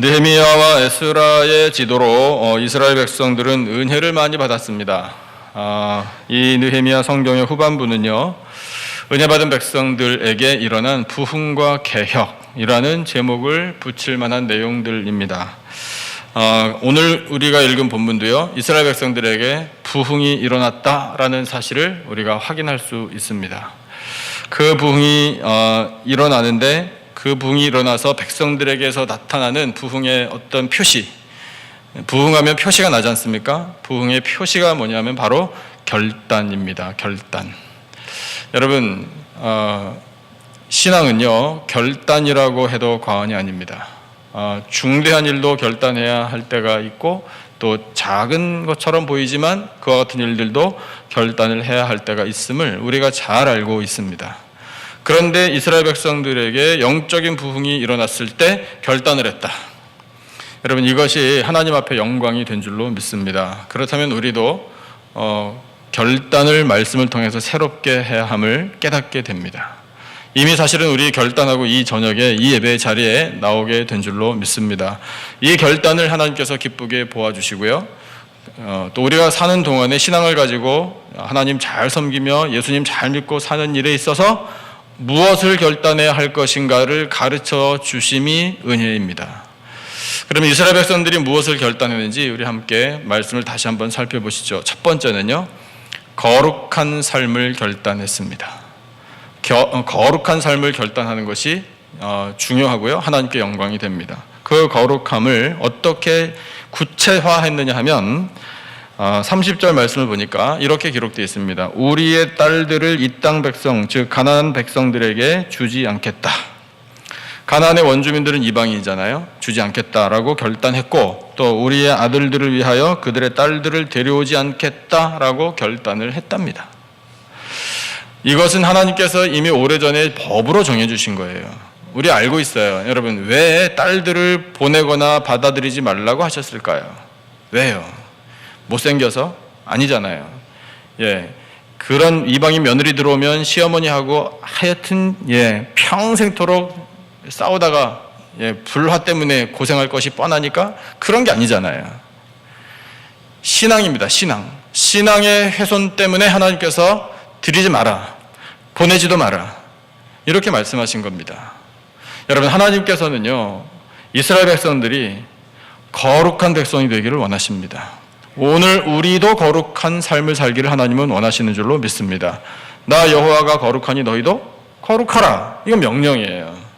느헤미야와 에스라의 지도로 어, 이스라엘 백성들은 은혜를 많이 받았습니다. 아, 이 느헤미야 성경의 후반부는요, 은혜 받은 백성들에게 일어난 부흥과 개혁이라는 제목을 붙일 만한 내용들입니다. 아, 오늘 우리가 읽은 본문도요, 이스라엘 백성들에게 부흥이 일어났다라는 사실을 우리가 확인할 수 있습니다. 그 부흥이 어, 일어나는데 그 부흥이 일어나서 백성들에게서 나타나는 부흥의 어떤 표시, 부흥하면 표시가 나지 않습니까? 부흥의 표시가 뭐냐면 바로 결단입니다. 결단. 여러분 어, 신앙은요 결단이라고 해도 과언이 아닙니다. 어, 중대한 일도 결단해야 할 때가 있고 또 작은 것처럼 보이지만 그와 같은 일들도 결단을 해야 할 때가 있음을 우리가 잘 알고 있습니다. 그런데 이스라엘 백성들에게 영적인 부흥이 일어났을 때 결단을 했다. 여러분 이것이 하나님 앞에 영광이 된 줄로 믿습니다. 그렇다면 우리도 어, 결단을 말씀을 통해서 새롭게 해야 함을 깨닫게 됩니다. 이미 사실은 우리 결단하고 이 저녁에 이 예배 자리에 나오게 된 줄로 믿습니다. 이 결단을 하나님께서 기쁘게 보아주시고요. 어, 또 우리가 사는 동안에 신앙을 가지고 하나님 잘 섬기며 예수님 잘 믿고 사는 일에 있어서 무엇을 결단해야 할 것인가를 가르쳐 주심이 은혜입니다. 그러면 이스라엘 백성들이 무엇을 결단했는지 우리 함께 말씀을 다시 한번 살펴보시죠. 첫 번째는요, 거룩한 삶을 결단했습니다. 겨, 어, 거룩한 삶을 결단하는 것이 어, 중요하고요. 하나님께 영광이 됩니다. 그 거룩함을 어떻게 구체화했느냐 하면 어, 30절 말씀을 보니까 이렇게 기록되어 있습니다. 우리의 딸들을 이 땅 백성 즉 가나안 백성들에게 주지 않겠다. 가나안의 원주민들은 이방인이잖아요. 주지 않겠다라고 결단했고 또 우리의 아들들을 위하여 그들의 딸들을 데려오지 않겠다라고 결단을 했답니다. 이것은 하나님께서 이미 오래전에 법으로 정해 주신 거예요. 우리 알고 있어요. 여러분, 왜 딸들을 보내거나 받아들이지 말라고 하셨을까요? 왜요? 못생겨서? 아니잖아요. 예. 그런 이방인 며느리 들어오면 시어머니하고 하여튼, 예, 평생토록 싸우다가, 예, 불화 때문에 고생할 것이 뻔하니까 그런 게 아니잖아요. 신앙입니다, 신앙. 신앙의 훼손 때문에 하나님께서 드리지 마라. 보내지도 마라. 이렇게 말씀하신 겁니다. 여러분, 하나님께서는요, 이스라엘 백성들이 거룩한 백성이 되기를 원하십니다. 오늘 우리도 거룩한 삶을 살기를 하나님은 원하시는 줄로 믿습니다. 나 여호와가 거룩하니 너희도 거룩하라. 이건 명령이에요.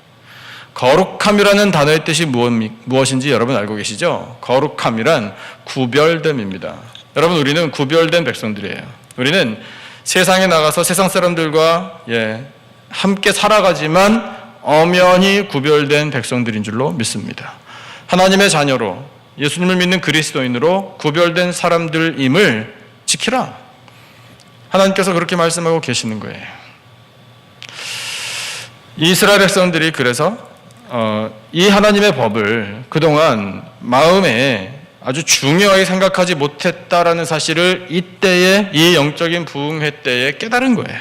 거룩함이라는 단어의 뜻이 무엇인지 여러분 알고 계시죠? 거룩함이란 구별됨입니다. 여러분, 우리는 구별된 백성들이에요. 우리는 세상에 나가서 세상 사람들과 예, 함께 살아가지만 엄연히 구별된 백성들인 줄로 믿습니다. 하나님의 자녀로 예수님을 믿는 그리스도인으로 구별된 사람들임을 지키라. 하나님께서 그렇게 말씀하고 계시는 거예요. 이스라엘 백성들이 그래서 어, 이 하나님의 법을 그동안 마음에 아주 중요하게 생각하지 못했다라는 사실을 이때에 이 영적인 부흥회 때에 깨달은 거예요.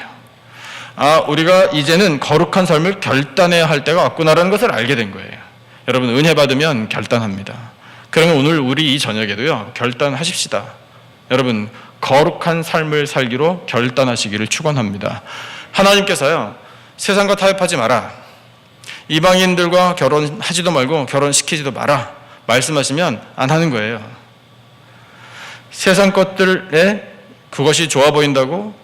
아, 우리가 이제는 거룩한 삶을 결단해야 할 때가 왔구나라는 것을 알게 된 거예요. 여러분 은혜 받으면 결단합니다. 그러면 오늘 우리 이 저녁에도요 결단하십시다. 여러분 거룩한 삶을 살기로 결단하시기를 축원합니다. 하나님께서요 세상과 타협하지 마라. 이방인들과 결혼하지도 말고 결혼시키지도 마라. 말씀하시면 안 하는 거예요. 세상 것들에 그것이 좋아 보인다고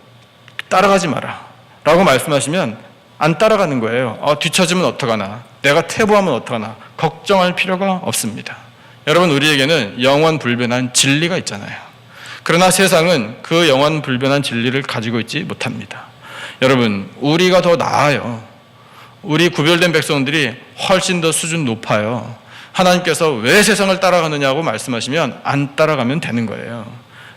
따라가지 마라. 라고 말씀하시면 안 따라가는 거예요. 어, 뒤처지면 어떡하나. 내가 퇴보하면 어떡하나. 걱정할 필요가 없습니다. 여러분, 우리에게는 영원 불변한 진리가 있잖아요. 그러나 세상은 그 영원 불변한 진리를 가지고 있지 못합니다. 여러분, 우리가 더 나아요. 우리 구별된 백성들이 훨씬 더 수준 높아요. 하나님께서 왜 세상을 따라가느냐고 말씀하시면 안 따라가면 되는 거예요.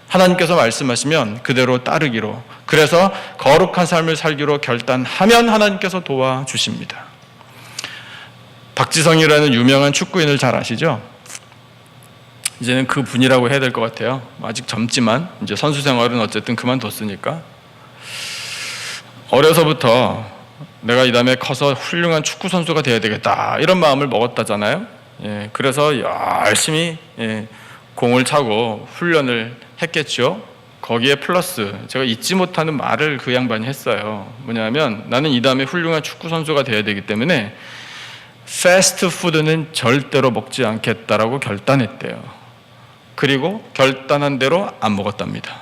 하나님께서 말씀하시면 그대로 따르기로 그래서 거룩한 삶을 살기로 결단하면 하나님께서 도와주십니다. 박지성이라는 유명한 축구인을 잘 아시죠? 이제는 그 분이라고 해야 될 것 같아요. 아직 젊지만 이제 선수 생활은 어쨌든 그만뒀으니까 어려서부터 내가 이 다음에 커서 훌륭한 축구 선수가 돼야 되겠다 이런 마음을 먹었다잖아요. 예, 그래서 열심히 예, 공을 차고 훈련을 했겠죠. 거기에 플러스 제가 잊지 못하는 말을 그 양반이 했어요. 뭐냐면 나는 이 다음에 훌륭한 축구 선수가 돼야 되기 때문에 패스트푸드는 절대로 먹지 않겠다라고 결단했대요. 그리고 결단한 대로 안 먹었답니다.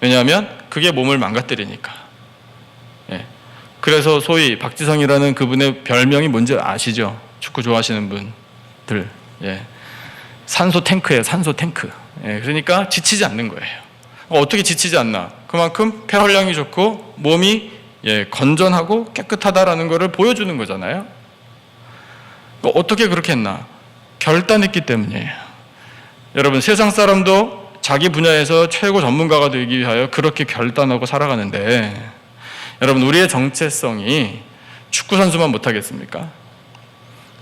왜냐하면 그게 몸을 망가뜨리니까. 예. 그래서 소위 박지성이라는 그분의 별명이 뭔지 아시죠? 축구 좋아하시는 분들. 예. 산소 탱크예요, 산소 탱크. 예. 그러니까 지치지 않는 거예요. 어떻게 지치지 않나? 그만큼 폐활량이 좋고 몸이 예, 건전하고 깨끗하다라는 것을 보여주는 거잖아요. 어떻게 그렇게 했나? 결단했기 때문이에요. 여러분 세상 사람도 자기 분야에서 최고 전문가가 되기 위하여 그렇게 결단하고 살아가는데 여러분 우리의 정체성이 축구 선수만 못하겠습니까?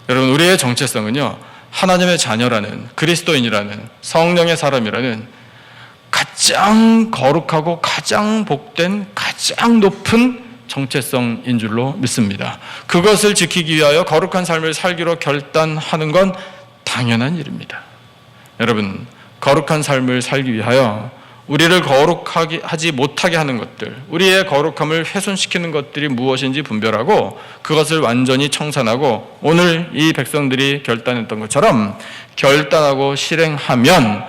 여러분 우리의 정체성은요 하나님의 자녀라는 그리스도인이라는 성령의 사람이라는 가장 거룩하고 가장 복된 가장 높은 정체성인 줄로 믿습니다. 그것을 지키기 위하여 거룩한 삶을 살기로 결단하는 건 당연한 일입니다. 여러분, 거룩한 삶을 살기 위하여 우리를 거룩하게 하지 못하게 하는 것들, 우리의 거룩함을 훼손시키는 것들이 무엇인지 분별하고 그것을 완전히 청산하고 오늘 이 백성들이 결단했던 것처럼 결단하고 실행하면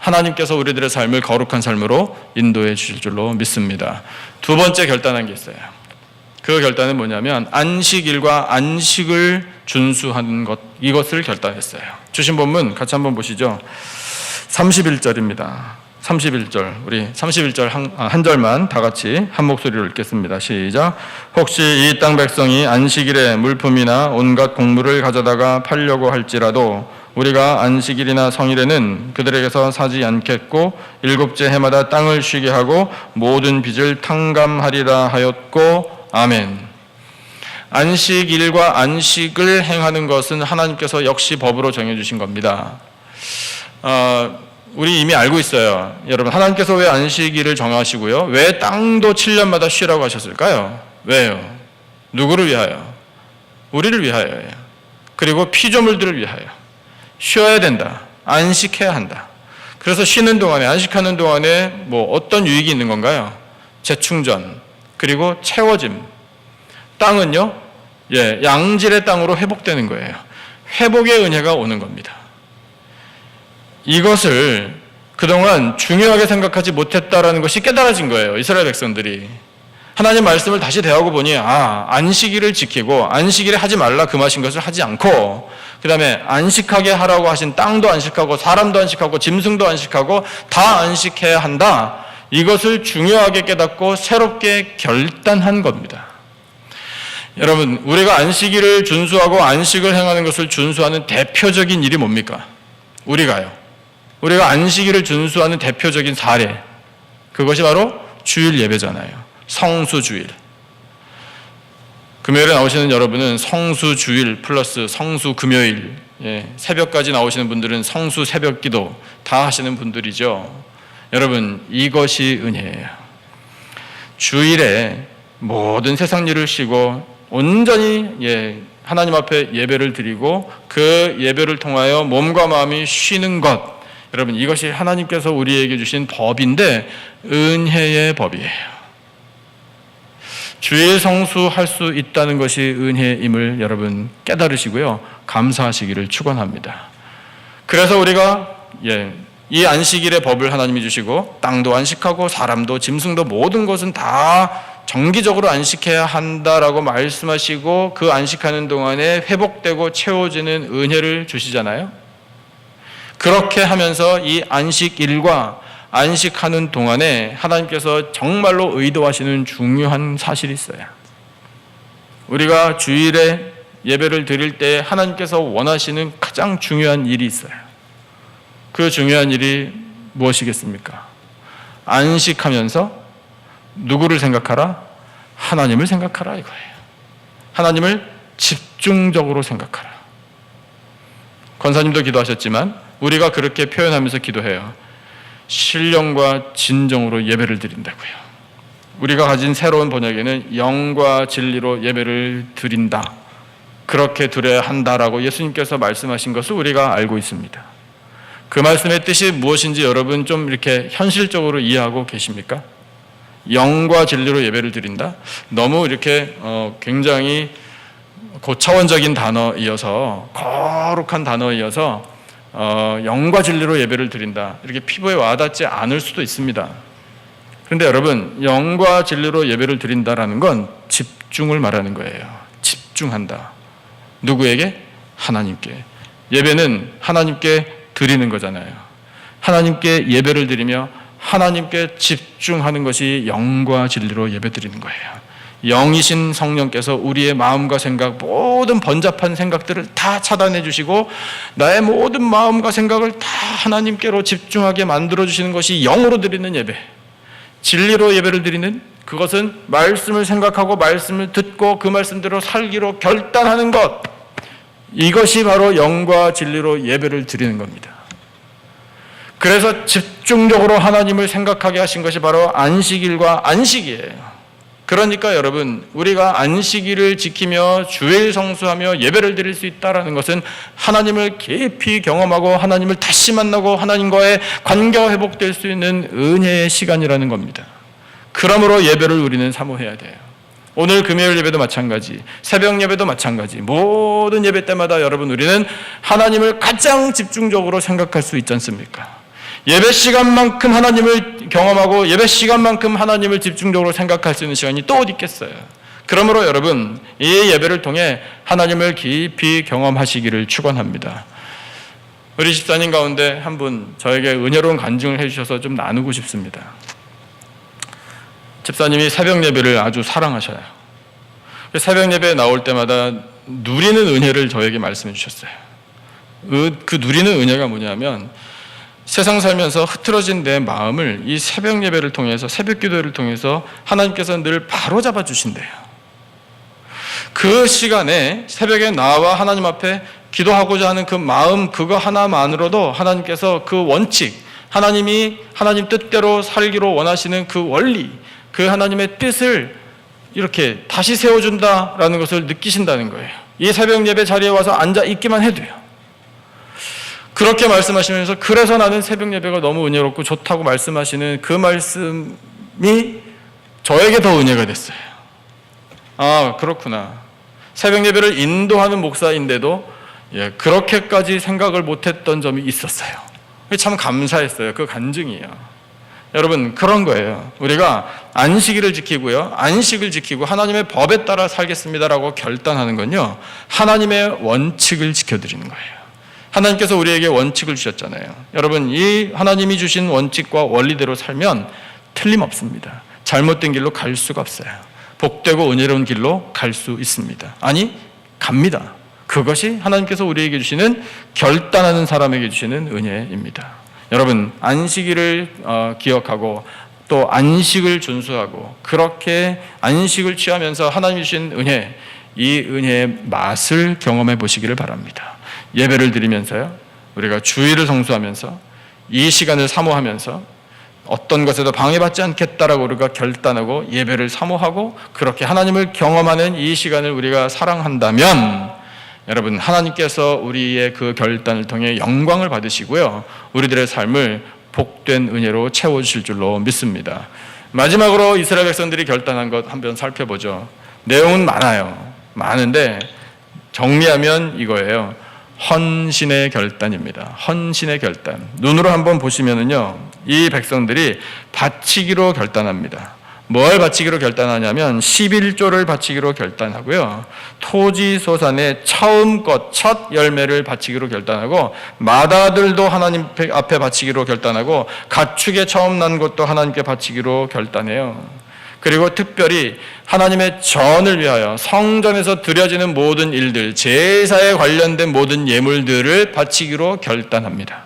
하나님께서 우리들의 삶을 거룩한 삶으로 인도해 주실 줄로 믿습니다. 두 번째 결단한 게 있어요. 그 결단은 뭐냐면 안식일과 안식을 준수하는 것 이것을 결단했어요. 주신 본문 같이 한번 보시죠. 31절입니다. 31절 우리 31절 한, 아, 한 절만 다 같이 한 목소리로 읽겠습니다. 시작. 혹시 이 땅 백성이 안식일에 물품이나 온갖 곡물을 가져다가 팔려고 할지라도 우리가 안식일이나 성일에는 그들에게서 사지 않겠고 일곱째 해마다 땅을 쉬게 하고 모든 빚을 탕감하리라 하였고 아멘. 안식일과 안식을 행하는 것은 하나님께서 역시 법으로 정해주신 겁니다. 어, 우리 이미 알고 있어요. 여러분, 하나님께서 왜 안식일을 정하시고요? 왜 땅도 7년마다 쉬라고 하셨을까요? 왜요? 누구를 위하여? 우리를 위하여예요. 그리고 피조물들을 위하여. 쉬어야 된다. 안식해야 한다. 그래서 쉬는 동안에, 안식하는 동안에 뭐 어떤 유익이 있는 건가요? 재충전, 그리고 채워짐. 땅은요, 예, 양질의 땅으로 회복되는 거예요. 회복의 은혜가 오는 겁니다. 이것을 그동안 중요하게 생각하지 못했다라는 것이 깨달아진 거예요. 이스라엘 백성들이. 하나님 말씀을 다시 대하고 보니 아 안식일을 지키고 안식일에 하지 말라 금하신 것을 하지 않고 그 다음에 안식하게 하라고 하신 땅도 안식하고 사람도 안식하고 짐승도 안식하고 다 안식해야 한다 이것을 중요하게 깨닫고 새롭게 결단한 겁니다 여러분 우리가 안식일을 준수하고 안식을 행하는 것을 준수하는 대표적인 일이 뭡니까? 우리가요 우리가 안식일을 준수하는 대표적인 사례 그것이 바로 주일 예배잖아요 성수주일. 금요일에 나오시는 여러분은 성수주일 플러스 성수금요일, 예, 새벽까지 나오시는 분들은 성수 새벽 기도 다 하시는 분들이죠. 여러분, 이것이 은혜예요. 주일에 모든 세상 일을 쉬고 온전히 예, 하나님 앞에 예배를 드리고 그 예배를 통하여 몸과 마음이 쉬는 것. 여러분, 이것이 하나님께서 우리에게 주신 법인데 은혜의 법이에요. 주일 성수할 수 있다는 것이 은혜임을 여러분 깨달으시고요. 감사하시기를 축원합니다. 그래서 우리가 예, 이 안식일의 법을 하나님이 주시고 땅도 안식하고 사람도 짐승도 모든 것은 다 정기적으로 안식해야 한다라고 말씀하시고 그 안식하는 동안에 회복되고 채워지는 은혜를 주시잖아요. 그렇게 하면서 이 안식일과 안식하는 동안에 하나님께서 정말로 의도하시는 중요한 사실이 있어요. 우리가 주일에 예배를 드릴 때 하나님께서 원하시는 가장 중요한 일이 있어요. 그 중요한 일이 무엇이겠습니까? 안식하면서 누구를 생각하라? 하나님을 생각하라 이거예요. 하나님을 집중적으로 생각하라. 권사님도 기도하셨지만 우리가 그렇게 표현하면서 기도해요. 신령과 진정으로 예배를 드린다고요. 우리가 가진 새로운 번역에는 영과 진리로 예배를 드린다. 그렇게 드려야 한다라고 예수님께서 말씀하신 것을 우리가 알고 있습니다. 그 말씀의 뜻이 무엇인지 여러분 좀 이렇게 현실적으로 이해하고 계십니까? 영과 진리로 예배를 드린다? 너무 이렇게 어, 굉장히 고차원적인 단어이어서 거룩한 단어이어서 어, 영과 진리로 예배를 드린다 이렇게 피부에 와닿지 않을 수도 있습니다. 그런데 여러분 영과 진리로 예배를 드린다라는 건 집중을 말하는 거예요. 집중한다. 누구에게? 하나님께. 예배는 하나님께 드리는 거잖아요. 하나님께 예배를 드리며 하나님께 집중하는 것이 영과 진리로 예배 드리는 거예요. 영이신 성령께서 우리의 마음과 생각, 모든 번잡한 생각들을 다 차단해 주시고, 나의 모든 마음과 생각을 다 하나님께로 집중하게 만들어 주시는 것이 영으로 드리는 예배. 진리로 예배를 드리는 그것은 말씀을 생각하고 말씀을 듣고 그 말씀대로 살기로 결단하는 것. 이것이 바로 영과 진리로 예배를 드리는 겁니다. 그래서 집중적으로 하나님을 생각하게 하신 것이 바로 안식일과 안식이에요. 그러니까 여러분, 우리가 안식일을 지키며 주일 성수하며 예배를 드릴 수 있다라는 것은 하나님을 깊이 경험하고 하나님을 다시 만나고 하나님과의 관계가 회복될 수 있는 은혜의 시간이라는 겁니다. 그러므로 예배를 우리는 사모해야 돼요. 오늘 금요일 예배도 마찬가지, 새벽 예배도 마찬가지, 모든 예배 때마다 여러분 우리는 하나님을 가장 집중적으로 생각할 수 있지 않습니까? 예배 시간만큼 하나님을 경험하고 예배 시간만큼 하나님을 집중적으로 생각할 수 있는 시간이 또 어디 있겠어요? 그러므로 여러분 이 예배를 통해 하나님을 깊이 경험하시기를 축원합니다. 우리 집사님 가운데 한 분 저에게 은혜로운 간증을 해주셔서 좀 나누고 싶습니다. 집사님이 새벽 예배를 아주 사랑하셔요. 새벽 예배에 나올 때마다 누리는 은혜를 저에게 말씀해 주셨어요. 그 누리는 은혜가 뭐냐면 세상 살면서 흐트러진 내 마음을 이 새벽 예배를 통해서 새벽 기도를 통해서 하나님께서 늘 바로 잡아 주신대요. 그 시간에 새벽에 나와 하나님 앞에 기도하고자 하는 그 마음 그거 하나만으로도 하나님께서 그 원칙 하나님이 하나님 뜻대로 살기로 원하시는 그 원리 그 하나님의 뜻을 이렇게 다시 세워준다라는 것을 느끼신다는 거예요. 이 새벽 예배 자리에 와서 앉아 있기만 해도요. 그렇게 말씀하시면서 그래서 나는 새벽 예배가 너무 은혜롭고 좋다고 말씀하시는 그 말씀이 저에게 더 은혜가 됐어요. 아, 그렇구나. 새벽 예배를 인도하는 목사인데도 예, 그렇게까지 생각을 못했던 점이 있었어요. 참 감사했어요. 그 간증이에요. 여러분 그런 거예요. 우리가 안식일을 지키고요. 안식을 지키고 하나님의 법에 따라 살겠습니다라고 결단하는 건요. 하나님의 원칙을 지켜 드리는 거예요. 하나님께서 우리에게 원칙을 주셨잖아요. 여러분 이 하나님이 주신 원칙과 원리대로 살면 틀림없습니다. 잘못된 길로 갈 수가 없어요. 복되고 은혜로운 길로 갈 수 있습니다. 아니 갑니다. 그것이 하나님께서 우리에게 주시는 결단하는 사람에게 주시는 은혜입니다. 여러분 안식일을 어, 기억하고 또 안식을 준수하고 그렇게 안식을 취하면서 하나님 주신 은혜 이 은혜의 맛을 경험해 보시기를 바랍니다. 예배를 드리면서요. 우리가 주의를 성수하면서 이 시간을 사모하면서 어떤 것에도 방해받지 않겠다라고 우리가 결단하고 예배를 사모하고 그렇게 하나님을 경험하는 이 시간을 우리가 사랑한다면 여러분 하나님께서 우리의 그 결단을 통해 영광을 받으시고요. 우리들의 삶을 복된 은혜로 채워 주실 줄로 믿습니다. 마지막으로 이스라엘 백성들이 결단한 것 한번 살펴보죠. 내용은 많아요. 많은데 정리하면 이거예요. 헌신의 결단입니다. 헌신의 결단. 눈으로 한번 보시면은요. 이 백성들이 바치기로 결단합니다. 뭘 바치기로 결단하냐면 11조를 바치기로 결단하고요. 토지 소산의 처음 것, 첫 열매를 바치기로 결단하고 마다들도 하나님 앞에 바치기로 결단하고 가축의 처음 난 것도 하나님께 바치기로 결단해요. 그리고 특별히 하나님의 전을 위하여 성전에서 드려지는 모든 일들, 제사에 관련된 모든 예물들을 바치기로 결단합니다.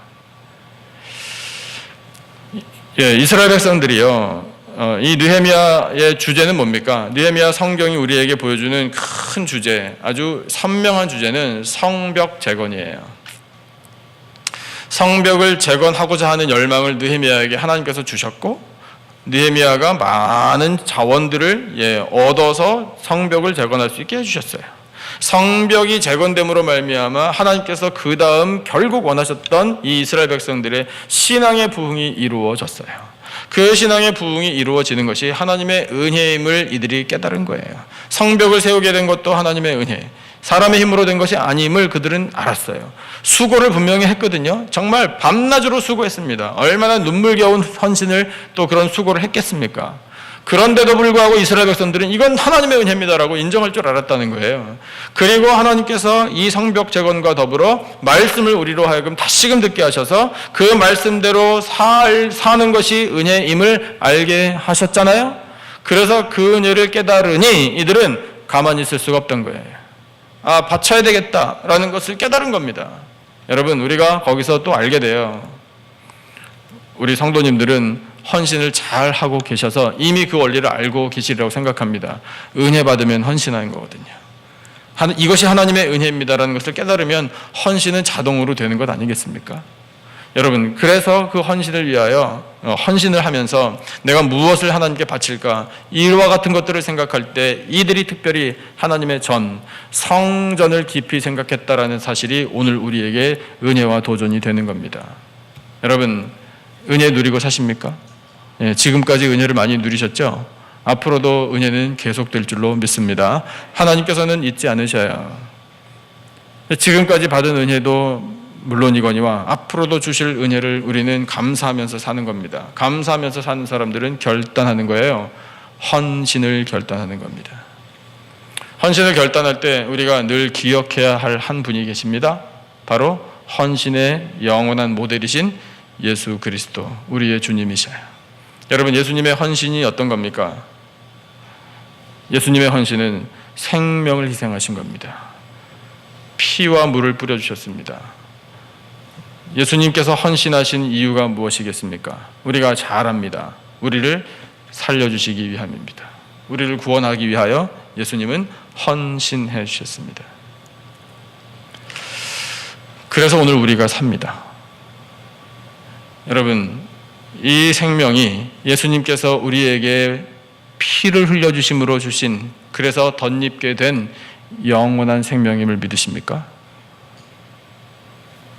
예, 이스라엘 백성들이요. 어, 이 느헤미야의 주제는 뭡니까? 느헤미야 성경이 우리에게 보여주는 큰 주제, 아주 선명한 주제는 성벽 재건이에요. 성벽을 재건하고자 하는 열망을 느헤미야에게 하나님께서 주셨고 느헤미야가 많은 자원들을 예, 얻어서 성벽을 재건할 수 있게 해주셨어요. 성벽이 재건됨으로 말미암아 하나님께서 그 다음 결국 원하셨던 이 이스라엘 백성들의 신앙의 부흥이 이루어졌어요. 그 신앙의 부흥이 이루어지는 것이 하나님의 은혜임을 이들이 깨달은 거예요. 성벽을 세우게 된 것도 하나님의 은혜. 사람의 힘으로 된 것이 아님을 그들은 알았어요. 수고를 분명히 했거든요. 정말 밤낮으로 수고했습니다. 얼마나 눈물겨운 헌신을 또 그런 수고를 했겠습니까? 그런데도 불구하고 이스라엘 백성들은 이건 하나님의 은혜입니다라고 인정할 줄 알았다는 거예요. 그리고 하나님께서 이 성벽 재건과 더불어 말씀을 우리로 하여금 다시금 듣게 하셔서 그 말씀대로 살, 사는 것이 은혜임을 알게 하셨잖아요. 그래서 그 은혜를 깨달으니 이들은 가만히 있을 수가 없던 거예요. 아, 바쳐야 되겠다라는 것을 깨달은 겁니다. 여러분, 우리가 거기서 또 알게 돼요. 우리 성도님들은 헌신을 잘 하고 계셔서 이미 그 원리를 알고 계시리라고 생각합니다. 은혜 받으면 헌신하는 거거든요. 이것이 하나님의 은혜입니다라는 것을 깨달으면 헌신은 자동으로 되는 것 아니겠습니까? 여러분, 그래서 그 헌신을 위하여 어, 헌신을 하면서 내가 무엇을 하나님께 바칠까? 이와 같은 것들을 생각할 때 이들이 특별히 하나님의 전, 성전을 깊이 생각했다라는 사실이 오늘 우리에게 은혜와 도전이 되는 겁니다. 여러분, 은혜 누리고 사십니까? 예, 지금까지 은혜를 많이 누리셨죠? 앞으로도 은혜는 계속될 줄로 믿습니다. 하나님께서는 잊지 않으셔요. 지금까지 받은 은혜도 물론이거니와 앞으로도 주실 은혜를 우리는 감사하면서 사는 겁니다. 감사하면서 사는 사람들은 결단하는 거예요. 헌신을 결단하는 겁니다. 헌신을 결단할 때 우리가 늘 기억해야 할 한 분이 계십니다. 바로 헌신의 영원한 모델이신 예수 그리스도, 우리의 주님이셔요. 여러분, 예수님의 헌신이 어떤 겁니까? 예수님의 헌신은 생명을 희생하신 겁니다. 피와 물을 뿌려주셨습니다. 예수님께서 헌신하신 이유가 무엇이겠습니까? 우리가 잘 압니다. 우리를 살려주시기 위함입니다. 우리를 구원하기 위하여 예수님은 헌신해 주셨습니다. 그래서 오늘 우리가 삽니다. 여러분, 이 생명이 예수님께서 우리에게 피를 흘려주심으로 주신 그래서 덧입게 된 영원한 생명임을 믿으십니까?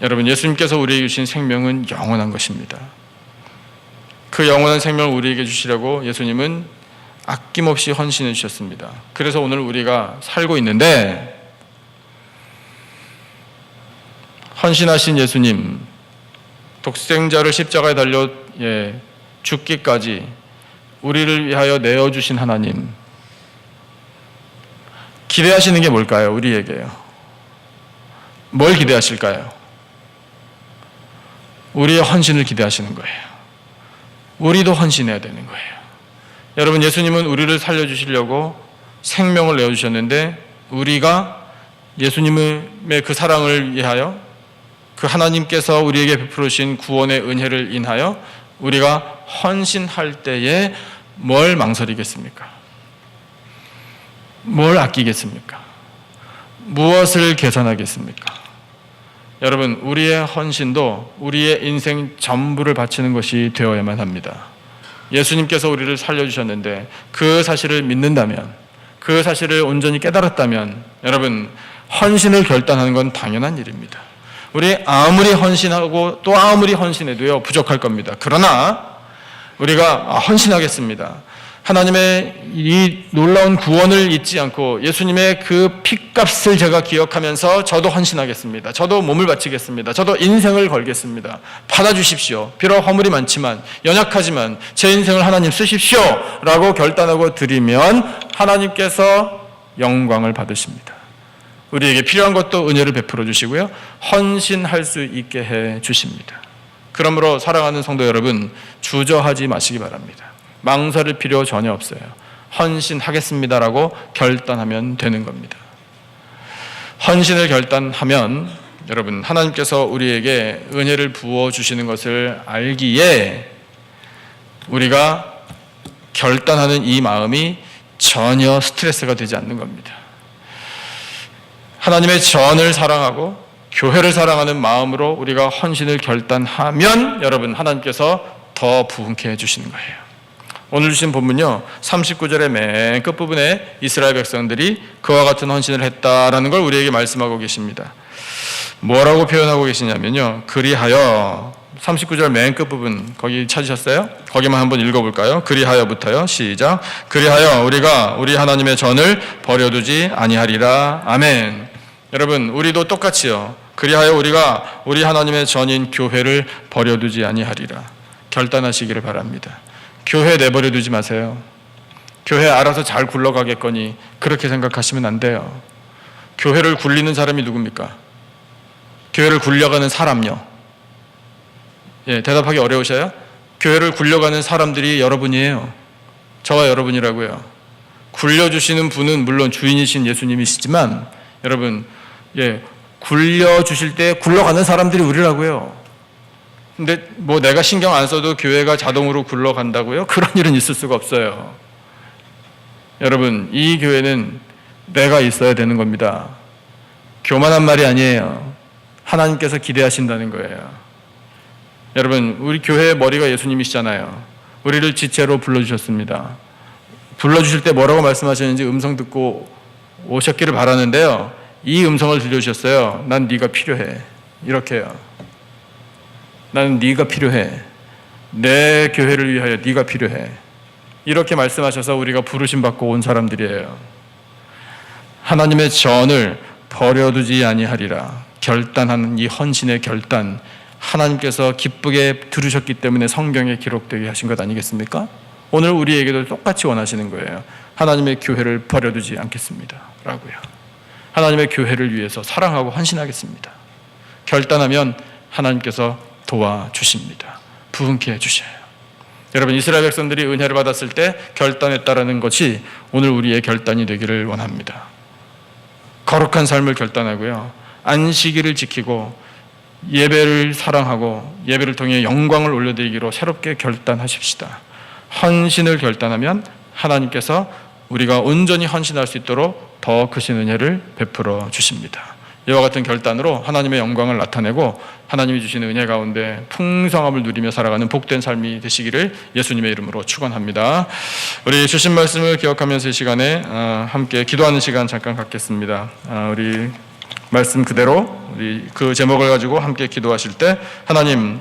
여러분, 예수님께서 우리에게 주신 생명은 영원한 것입니다. 그 영원한 생명을 우리에게 주시려고 예수님은 아낌없이 헌신해 주셨습니다. 그래서 오늘 우리가 살고 있는데, 헌신하신 예수님, 독생자를 십자가에 달려 예, 죽기까지 우리를 위하여 내어주신 하나님, 기대하시는 게 뭘까요? 우리에게요. 뭘 기대하실까요? 우리의 헌신을 기대하시는 거예요. 우리도 헌신해야 되는 거예요. 여러분, 예수님은 우리를 살려주시려고 생명을 내어주셨는데, 우리가 예수님의 그 사랑을 위하여 그 하나님께서 우리에게 베풀으신 구원의 은혜를 인하여 우리가 헌신할 때에 뭘 망설이겠습니까? 뭘 아끼겠습니까? 무엇을 계산하겠습니까? 여러분, 우리의 헌신도 우리의 인생 전부를 바치는 것이 되어야만 합니다. 예수님께서 우리를 살려주셨는데 그 사실을 믿는다면, 그 사실을 온전히 깨달았다면, 여러분, 헌신을 결단하는 건 당연한 일입니다. 우리 아무리 헌신하고 또 아무리 헌신해도요, 부족할 겁니다. 그러나, 우리가 헌신하겠습니다. 하나님의 이 놀라운 구원을 잊지 않고 예수님의 그 피값을 제가 기억하면서 저도 헌신하겠습니다. 저도 몸을 바치겠습니다. 저도 인생을 걸겠습니다. 받아주십시오. 비록 허물이 많지만 연약하지만 제 인생을 하나님 쓰십시오. 라고 결단하고 드리면 하나님께서 영광을 받으십니다. 우리에게 필요한 것도 은혜를 베풀어 주시고요. 헌신할 수 있게 해 주십니다. 그러므로 사랑하는 성도 여러분, 주저하지 마시기 바랍니다. 망설일 필요 전혀 없어요. 헌신하겠습니다라고 결단하면 되는 겁니다. 헌신을 결단하면 여러분 하나님께서 우리에게 은혜를 부어 주시는 것을 알기에 우리가 결단하는 이 마음이 전혀 스트레스가 되지 않는 겁니다. 하나님의 전을 사랑하고 교회를 사랑하는 마음으로 우리가 헌신을 결단하면 여러분 하나님께서 더 부흥케 해 주시는 거예요. 오늘 주신 본문요 39절의 맨 끝부분에 이스라엘 백성들이 그와 같은 헌신을 했다라는 걸 우리에게 말씀하고 계십니다. 뭐라고 표현하고 계시냐면요. 그리하여 39절 맨 끝부분 거기 찾으셨어요? 거기만 한번 읽어볼까요? 그리하여부터요. 시작. 그리하여 우리가 우리 하나님의 전을 버려두지 아니하리라. 아멘. 여러분 우리도 똑같이요. 그리하여 우리가 우리 하나님의 전인 교회를 버려두지 아니하리라. 결단하시기를 바랍니다. 교회 내버려 두지 마세요. 교회 알아서 잘 굴러가겠거니 그렇게 생각하시면 안 돼요. 교회를 굴리는 사람이 누굽니까? 교회를 굴려가는 사람요. 예, 대답하기 어려우셔요? 교회를 굴려가는 사람들이 여러분이에요. 저와 여러분이라고요. 굴려주시는 분은 물론 주인이신 예수님이시지만 여러분, 예, 굴려주실 때 굴러가는 사람들이 우리라고요. 근데 뭐 내가 신경 안 써도 교회가 자동으로 굴러간다고요? 그런 일은 있을 수가 없어요. 여러분, 이 교회는 내가 있어야 되는 겁니다. 교만한 말이 아니에요. 하나님께서 기대하신다는 거예요. 여러분, 우리 교회의 머리가 예수님이시잖아요. 우리를 지체로 불러주셨습니다. 불러주실 때 뭐라고 말씀하셨는지 음성 듣고 오셨기를 바라는데요. 이 음성을 들려주셨어요. 난 네가 필요해. 이렇게요. 나는 네가 필요해. 내 교회를 위하여 네가 필요해. 이렇게 말씀하셔서 우리가 부르심 받고 온 사람들이에요. 하나님의 전을 버려두지 아니하리라. 결단하는 이 헌신의 결단 하나님께서 기쁘게 들으셨기 때문에 성경에 기록되게 하신 것 아니겠습니까? 오늘 우리에게도 똑같이 원하시는 거예요. 하나님의 교회를 버려두지 않겠습니다. 라고요. 하나님의 교회를 위해서 사랑하고 헌신하겠습니다. 결단하면 하나님께서 도와주십니다. 부흥케 해주셔요. 여러분 이스라엘 백성들이 은혜를 받았을 때 결단했다라는 것이 오늘 우리의 결단이 되기를 원합니다. 거룩한 삶을 결단하고요. 안식일을 지키고 예배를 사랑하고 예배를 통해 영광을 올려드리기로 새롭게 결단하십시다. 헌신을 결단하면 하나님께서 우리가 온전히 헌신할 수 있도록 더 크신 은혜를 베풀어 주십니다. 이와 같은 결단으로 하나님의 영광을 나타내고 하나님이 주시는 은혜 가운데 풍성함을 누리며 살아가는 복된 삶이 되시기를 예수님의 이름으로 축원합니다. 우리 주신 말씀을 기억하면서 이 시간에 어, 함께 기도하는 시간 잠깐 갖겠습니다. 어, 우리 말씀 그대로 우리 그 제목을 가지고 함께 기도하실 때 하나님